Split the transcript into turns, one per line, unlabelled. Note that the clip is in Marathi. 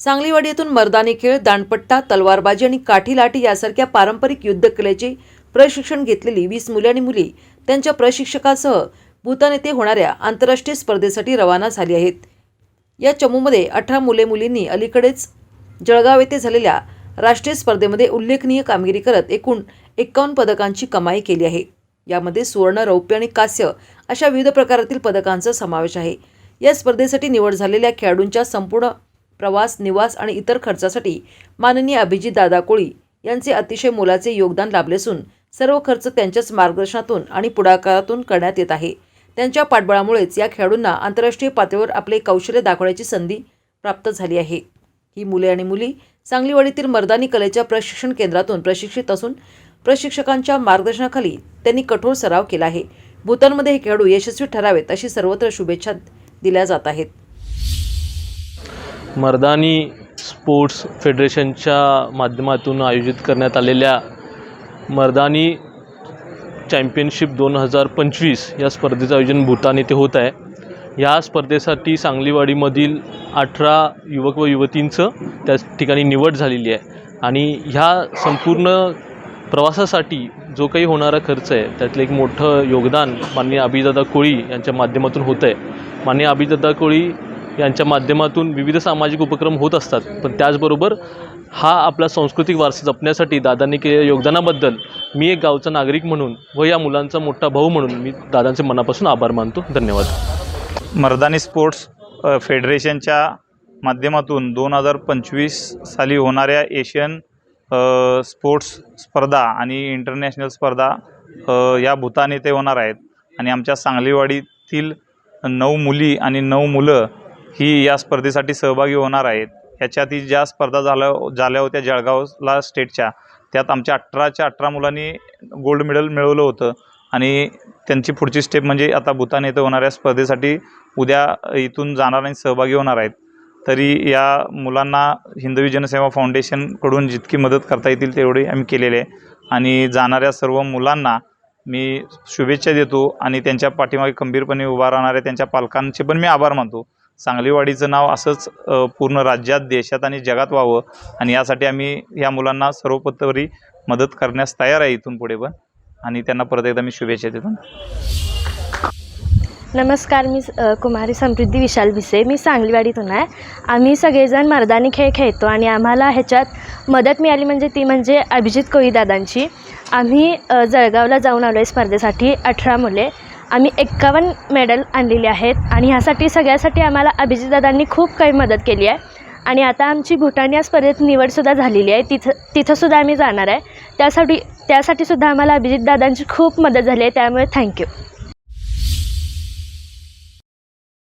सांगलीवाडी येथून मर्दानी खेळ दांडपट्टा तलवारबाजी आणि काठीलाठी यासारख्या पारंपरिक युद्धकलेचे प्रशिक्षण घेतलेली वीस मुले आणि मुली त्यांच्या प्रशिक्षकासह भूतान येथे होणाऱ्या आंतरराष्ट्रीय स्पर्धेसाठी रवाना झाली आहेत. या चमूमध्ये अठरा मुले मुलींनी अलीकडेच जळगाव येथे झालेल्या राष्ट्रीय स्पर्धेमध्ये उल्लेखनीय कामगिरी करत एकूण एक्कावन्न पदकांची कमाई केली आहे. यामध्ये सुवर्ण रौप्य आणि कांस्य अशा विविध प्रकारातील पदकांचा समावेश आहे. या स्पर्धेसाठी निवड झालेल्या खेळाडूंच्या संपूर्ण प्रवास निवास आणि इतर खर्चासाठी माननीय अभिजित दादा कोळी यांचे अतिशय मोलाचे योगदान लाभले असून सर्व खर्च त्यांच्याच मार्गदर्शनातून आणि पुढाकारातून करण्यात येत आहे. त्यांच्या पाठबळामुळेच या खेळाडूंना आंतरराष्ट्रीय पातळीवर आपले कौशल्य दाखवण्याची संधी प्राप्त झाली आहे. ही मुले आणि मुली सांगलीवाडीतील मर्दानी कलेच्या प्रशिक्षण केंद्रातून प्रशिक्षित असून प्रशिक्षकांच्या मार्गदर्शनाखाली त्यांनी कठोर सराव केला आहे. भूतानमध्ये हे खेळाडू यशस्वी ठरावेत अशी सर्वत्र शुभेच्छा दिल्या जात आहेत.
मर्दानी स्पोर्ट्स फेडरेशनच्या माध्यमातून आयोजित करण्यात आलेल्या मर्दानी चॅम्पियनशिप दोन हजार पंचवीस या स्पर्धेचं आयोजन भूतान येथे होत आहे. या स्पर्धेसाठी सांगलीवाडीमधील अठरा युवक व युवतींचं त्या ठिकाणी निवड झालेली आहे. आणि ह्या संपूर्ण प्रवासासाठी जो काही होणारा खर्च आहे त्यातलं एक मोठं योगदान माननीय अभिदादा कोळी यांच्या माध्यमातून होतं आहे माननीय अभिदादा कोळी यांच्या माध्यमातून विविध सामाजिक उपक्रम होत असतात. पण त्याचबरोबर हा आपला सांस्कृतिक वारसा जपण्यासाठी दादांनी केलेल्या योगदानाबद्दल मी एक गावचा नागरिक म्हणून व या मुलांचा मोठा भाऊ म्हणून मी दादांचे मनापासून आभार मानतो. धन्यवाद.
मर्दानी स्पोर्ट्स फेडरेशनच्या माध्यमातून दोन हजार पंचवीस साली होणाऱ्या एशियन स्पोर्ट्स स्पर्धा आणि इंटरनॅशनल स्पर्धा या भूतान येथे होणार आहेत. आणि आमच्या सांगलीवाडीतील नऊ मुली आणि नऊ मुलं ही या स्पर्धेसाठी सहभागी होणार आहेत. याच्यात ज्या स्पर्धा झाल्या झाल्या होत्या जळगावला स्टेटच्या त्यात आमच्या अठराच्या अठरा मुलांनी गोल्ड मेडल मिळवलं होतं. आणि त्यांची पुढची स्टेप म्हणजे आता भूतान येथे होणाऱ्या स्पर्धेसाठी उद्या इथून जाणार आणि सहभागी होणार आहेत. तरी या मुलांना हिंदवी जनसेवा फाउंडेशनकडून जितकी मदत करता येतील तेवढी आम्ही केलेली आहे. आणि जाणाऱ्या सर्व मुलांना मी शुभेच्छा देतो आणि त्यांच्या पाठीमागे खंबीरपणे उभा राहणाऱ्या त्यांच्या पालकांचे पण मी आभार मानतो. सांगलीवाडीचं नाव असंच पूर्ण राज्यात देशात आणि जगात व्हावं आणि यासाठी आम्ही या मुलांना सर्वपतरी मदत करण्यास तयार आहे इथून पुढे पण. आणि त्यांना परत एकदा मी शुभेच्छा देतो.
नमस्कार मी कुमारी समृद्धी विशाल भिसे. मी सांगलीवाडीतून आहे. आम्ही सगळेजण मर्दानी खेळ खेळतो आणि आम्हाला ह्याच्यात मदत मिळाली म्हणजे ती म्हणजे अभिजित कोळीदादांची. आम्ही जळगावला जाऊन आलो आहे स्पर्धेसाठी अठरा मुले. आम्ही एक्कावन्न मेडल आणलेले आहेत आणि ह्यासाठी सगळ्यासाठी आम्हाला अभिजितदादांनी खूप काही मदत केली आहे. आणि आता आमची भूटान या स्पर्धेत निवडसुद्धा झालेली आहे. तिथं तिथंसुद्धा आम्ही जाणार आहे. त्यासाठी त्यासाठी सुद्धा आम्हाला अभिजितदादांची खूप मदत झाली आहे. त्यामुळे थँक्यू